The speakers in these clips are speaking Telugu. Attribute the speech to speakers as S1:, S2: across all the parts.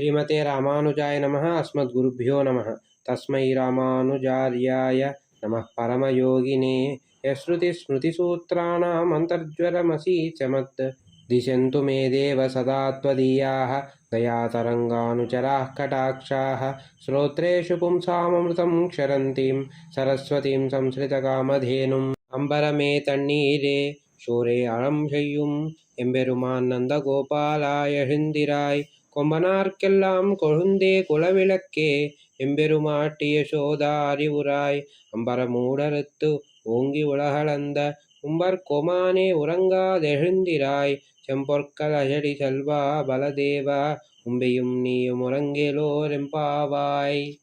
S1: श्रीमते रामानुजाय नमः। अस्मद्गुरुभ्यो नमः। तस्मै रामानुजार्याय नमः। परमयोगिने यश्रुतिस्मृतिसूत्राणाम् अन्तर्ज्वरमसि च मत् दिशन्तु मे देव सदा त्वदीयाः। दयातरङ्गानुचराः कटाक्षाः। श्रोत्रेषु पुंसामृतं क्षरन्तीं सरस्वतीं संसृतकामधेनुम्। अम्बरमे तण्णीरे शोरे अरंशेयुं इम्बेरुमान्नन्दगोपालाय हिन्दिराय கொம்பனார்க்கெல்லாம் கொழுந்தே குலவிளக்கே எம்பெருமாட்டிய சோதா அறிவுராய் அம்பரமூடறுத்து ஓங்கி உலகளந்த உம்பர்கொமானே உறங்காதெழுந்திராய் செம்பொற்கலஜடி செல்வா பலதேவா உம்பையும் நீயும் உறங்கேலோరెంపావాయ్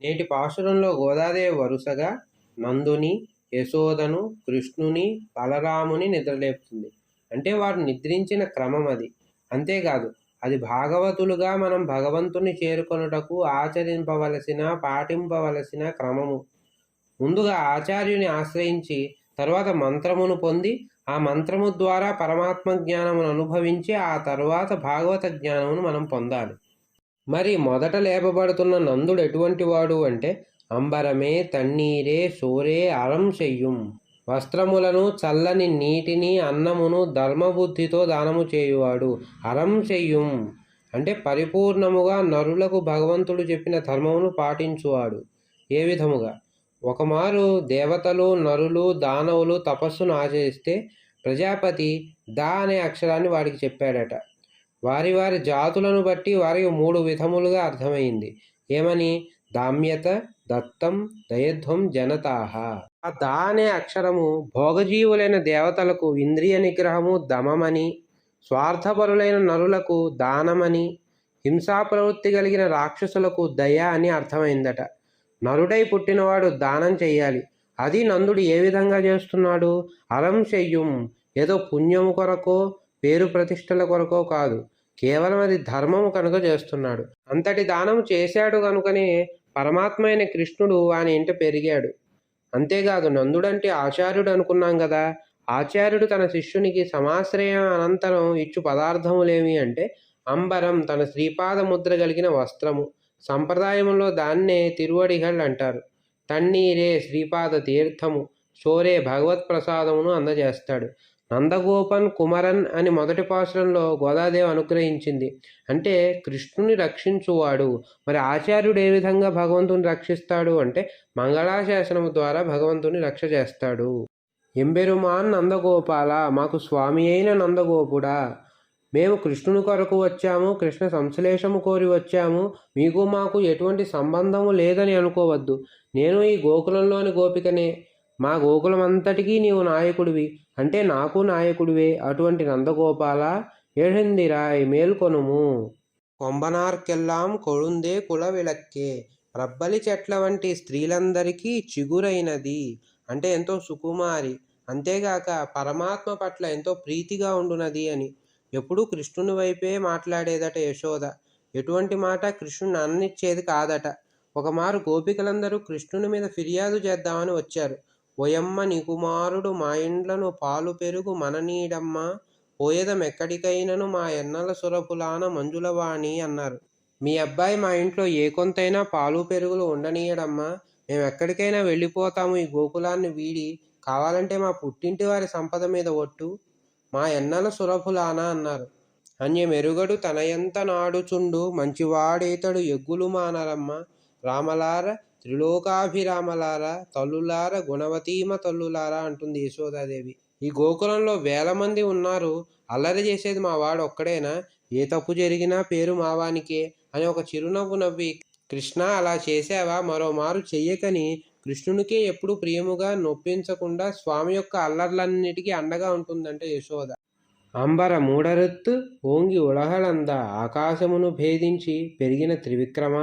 S1: నేటి పాశురంలో గోదాదేవి వరుసగా నందుని యశోదను కృష్ణుని బలరాముని నిద్రలేపుతుంది అంటే వారు నిద్రించిన క్రమం అది అంతేకాదు అది భాగవతులుగా మనం భగవంతుని చేరుకొనుటకు ఆచరింపవలసిన పాటింపవలసిన క్రమము. ముందుగా ఆచార్యుని ఆశ్రయించి తరువాత మంత్రమును పొంది ఆ మంత్రము ద్వారా పరమాత్మ జ్ఞానమును అనుభవించి ఆ తరువాత భాగవత జ్ఞానమును మనం పొందాలి. మరి మొదట లేపబడుతున్న నందుడు ఎటువంటి వాడు అంటే అంబరమే తన్నీరే సోరే అరం చెయ్యం. వస్త్రములను చల్లని నీటిని అన్నమును ధర్మబుద్ధితో దానము చేయువాడు అరం చెయ్యుం అంటే పరిపూర్ణముగా నరులకు భగవంతుడు చెప్పిన ధర్మమును పాటించువాడు. ఏ విధముగా? ఒకమారు దేవతలు నరులు దానవులు తపస్సును ఆచరిస్తే ప్రజాపతి దా అనే అక్షరాన్ని వాడికి చెప్పాడట. వారి వారి జాతులను బట్టి వారికి మూడు విధములుగా అర్థమైంది. ఏమని? దామ్యత దత్తం దయధ్వం జనతాహ ఆ దా అనే అక్షరము భోగజీవులైన దేవతలకు ఇంద్రియ నిగ్రహము దమమని స్వార్థపరులైన నరులకు దానమని హింసా ప్రవృత్తి కలిగిన రాక్షసులకు దయ అని అర్థమైందట. నరుడై పుట్టినవాడు దానం చెయ్యాలి. అది నందుడు ఏ విధంగా చేస్తున్నాడు? అలం చెయ్యం. ఏదో పుణ్యము కొరకో పేరు ప్రతిష్టల కొరకో కాదు. కేవలం అది ధర్మము కనుక చేస్తున్నాడు. అంతటి దానము చేశాడు కనుకనే పరమాత్మ అయిన కృష్ణుడు ఆయన ఇంట పెరిగాడు. అంతేకాదు నందుడంటే ఆచార్యుడు అనుకున్నాం కదా. ఆచార్యుడు తన శిష్యునికి సమాశ్రయం అనంతరం ఇచ్చు పదార్థములేమి అంటే అంబరం తన శ్రీపాద ముద్ర కలిగిన వస్త్రము. సంప్రదాయంలో దాన్నే తిరువడిగళ్ళు అంటారు. తన్నీరే శ్రీపాద తీర్థము సోరే భగవత్ ప్రసాదమును అందజేస్తాడు. నందగోపన్ కుమరన్ అని మొదటి పాశ్రంలో గోదాదేవి అనుగ్రహించింది. అంటే కృష్ణుని రక్షించువాడు. మరి ఆచార్యుడు ఏ విధంగా భగవంతుని రక్షిస్తాడు అంటే మంగళాశాసనం ద్వారా భగవంతుని రక్ష చేస్తాడు. ఎంబెరుమాన్ నందగోపాల మాకు స్వామి అయిన నందగోపుడా. మేము కృష్ణుని కొరకు వచ్చాము కృష్ణ సంశ్లేషము కోరి వచ్చాము. మీకు మాకు ఎటువంటి సంబంధము లేదని అనుకోవద్దు. నేను ఈ గోకులంలోని గోపికనే. మా గోకులమంతటికీ నీవు నాయకుడివి. అంటే నాకు నాయకుడివే. అటువంటి నందగోపాల எழுந்திராய் మేల్కొనుము. కొంబనార్కెల్లాం కొడుందే కుల విలక్కే రబ్బలి చెట్ల వంటి స్త్రీలందరికీ చిగురైనది. అంటే ఎంతో సుకుమారి. అంతేగాక పరమాత్మ పట్ల ఎంతో ప్రీతిగా ఉండునది అని. ఎప్పుడూ కృష్ణుని వైపే మాట్లాడేదట యశోద. ఎటువంటి మాట కృష్ణుని అన్నిచ్చేది కాదట. ఒకమారు గోపికలందరూ కృష్ణుని మీద ఫిర్యాదు చేద్దామని వచ్చారు. ఓయమ్మ నీ కుమారుడు మా ఇండ్లను పాలు పెరుగు మననీడమ్మ పోయేదమెక్కడికైనను మా ఎన్నల సురపులాన మంజులవాణి అన్నారు. మీ అబ్బాయి మా ఇంట్లో ఏ కొంతైనా పాలు పెరుగులు ఉండనీయడమ్మా మేము ఎక్కడికైనా వెళ్ళిపోతాము ఈ గోకులాన్ని వీడి కావాలంటే మా పుట్టింటి వారి సంపద మీద ఒట్టు మా ఎన్నల సురభులానా అన్నారు. అన్యమెరుగడు తనయంత నాడుచుండు మంచివాడేతడు ఎగ్గులు మానరమ్మ రామలార త్రిలోకాభిరామలార తల్లులార గుణవతీమ తల్లులారా అంటుంది యశోదాదేవి. ఈ గోకులంలో వేల మంది ఉన్నారు అల్లరి చేసేది మా వాడు ఒక్కడేనా? ఏ తప్పు జరిగినా పేరు మావానికే అని ఒక చిరునవ్వు నవ్వి కృష్ణ అలా చేసావా మరోమారు చెయ్యకని కృష్ణునికే ఎప్పుడు ప్రియముగా నొప్పించకుండా స్వామి యొక్క అల్లర్లన్నిటికీ అండగా ఉంటుందంటే యశోద. అంబర మూడరత్తు ఓంగి ఉలహలంద ఆకాశమును భేదించి పెరిగిన త్రివిక్రమ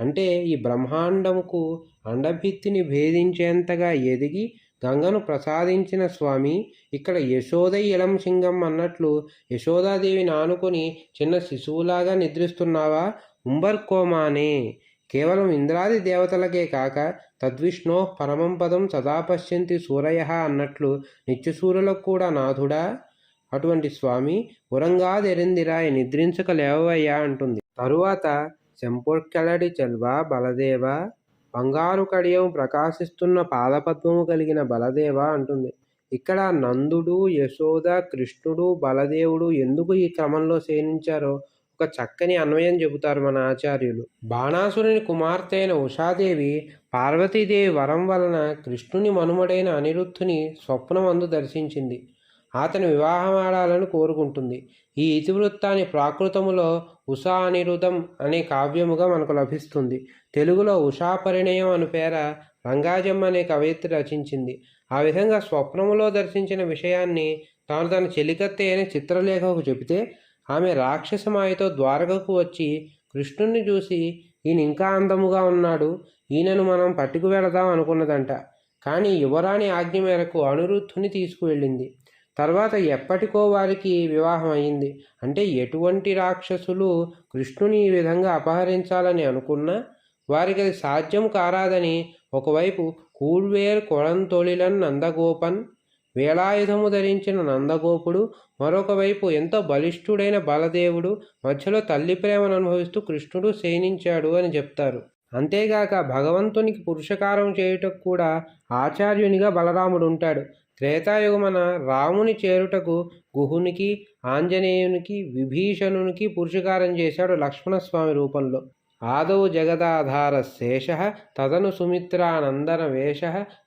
S1: అంటే ఈ బ్రహ్మాండముకు అండభిత్తిని భేదించేంతగా ఎదిగి గంగను ప్రసాదించిన స్వామి ఇక్కడ యశోద ఇలం సింగం అన్నట్లు యశోదాదేవిని ఆనుకొని చిన్న శిశువులాగా నిద్రిస్తున్నావా? ఉంబర్కోమానే కేవలం ఇంద్రాది దేవతలకే కాక తద్విష్ణో పరమం పదం సదా పశ్యంతి సూరయ అన్నట్లు నిత్యసూరులకు కూడా నాథుడా? అటువంటి స్వామి ఉరంగాదెరిందిరాయ నిద్రించక లేవయ్యా అంటుంది. తరువాత చెంపొక్కలడి చెల్వ బలదేవ బంగారు కడియం ప్రకాశిస్తున్న పాదపద్మము కలిగిన బలదేవ అంటుంది. ఇక్కడ నందుడు యశోద కృష్ణుడు బలదేవుడు ఎందుకు ఈ క్రమంలో శయనించారో ఒక చక్కని అన్వయం చెబుతారు మన ఆచార్యులు. బాణాసురుని కుమార్తె అయిన ఉషాదేవి పార్వతీదేవి వరం వలన కృష్ణుని మనుమడైన అనిరుద్ధుని స్వప్నమందు దర్శించింది. అతని వివాహమాడాలని కోరుకుంటుంది. ఈ ఇతివృత్తాన్ని ప్రాకృతములో ఉషా అనిరుద్ధం అనే కావ్యముగా మనకు లభిస్తుంది. తెలుగులో ఉషా పరిణయం అను పేర రంగాజమ్మ అనే కవయిత్రి రచించింది. ఆ విధంగా స్వప్నములో దర్శించిన విషయాన్ని తాను తన చెలికత్తె అనే చిత్రలేఖకు చెబితే ఆమె రాక్షసమాయతో ద్వారకకు వచ్చి కృష్ణుణ్ణి చూసి ఈయన ఇంకా అందముగా ఉన్నాడు ఈయనను మనం పట్టుకు వెళదాం అనుకున్నదంట. కానీ యువరాణి ఆజ్ఞ మేరకు అనిరుద్ధుని తీసుకువెళ్ళింది. తర్వాత ఎప్పటికో వారికి వివాహం అయింది. అంటే ఎటువంటి రాక్షసులు కృష్ణుని ఈ విధంగా అపహరించాలని అనుకున్నా వారికి అది సాధ్యం కారాదని ఒకవైపు కూల్వేర్ కొళంతొలిలన్ నందగోపన్ వేలాయుధము ధరించిన నందగోపుడు మరొక వైపు ఎంతో బలిష్ఠుడైన బలదేవుడు మధ్యలో తల్లి ప్రేమను అనుభవిస్తూ కృష్ణుడు శయనించాడు అని చెప్తారు. అంతేగాక భగవంతునికి పురుషకారం చేయుటకు కూడా ఆచార్యునిగా బలరాముడు ఉంటాడు. త్రేతాయుగమన రాముని చేరుటకు గుహునికి ఆంజనేయునికి విభీషణునికి పురుషకారం చేశాడు లక్ష్మణస్వామి రూపంలో. ఆదౌ జగదాధార శేష తదను సుమిత్రానందన వేష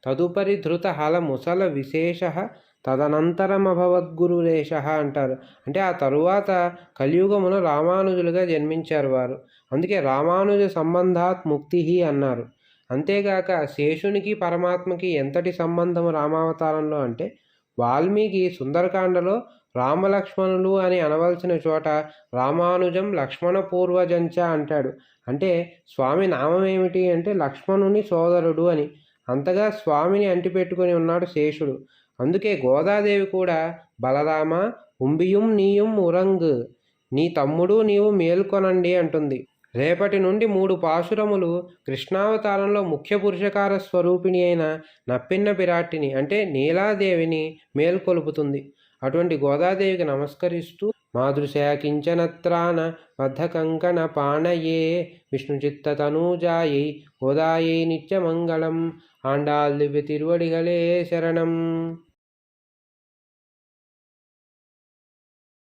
S1: తదుపరి ధృత హల ముసల విశేష తదనంతరమభవద్గురురేష అంటారు. అంటే ఆ తరువాత కలియుగమున రామానుజులుగా జన్మించారు వారు. అందుకే రామానుజ సంబంధాత్ ముక్తి అన్నారు. అంతేగాక శేషునికి పరమాత్మకి ఎంతటి సంబంధం రామావతారంలో అంటే వాల్మీకి సుందరకాండలో రామలక్ష్మణులు అని అనవలసిన చోట రామానుజం లక్ష్మణ పూర్వజంచ అంటాడు. అంటే స్వామి నామం ఏమిటి అంటే లక్ష్మణుని సోదరుడు అని. అంతగా స్వామిని అంటిపెట్టుకుని ఉన్నాడు శేషుడు. అందుకే గోదాదేవి కూడా బలరామ ఉంబియుం నీయుం ఉరంగ్ నీ తమ్ముడు నీవు మేల్కొనండి అంటుంది. రేపటి నుండి మూడు పాశురములు కృష్ణావతారంలో ముఖ్య పురుషకార స్వరూపిణి అయిన నప్పిన్న పిరాట్టిని అంటే నీలాదేవిని మేల్కొలుపుతుంది. అటువంటి గోదాదేవికి నమస్కరిస్తూ మాదృశయ కించనత్రాన బద్ధకంకణ పాణయే విష్ణుచిత్తతనూజాయై గోదాయై నిత్యమంగళం ఆండాల్ దివ్య తిరువడిగలే శరణం.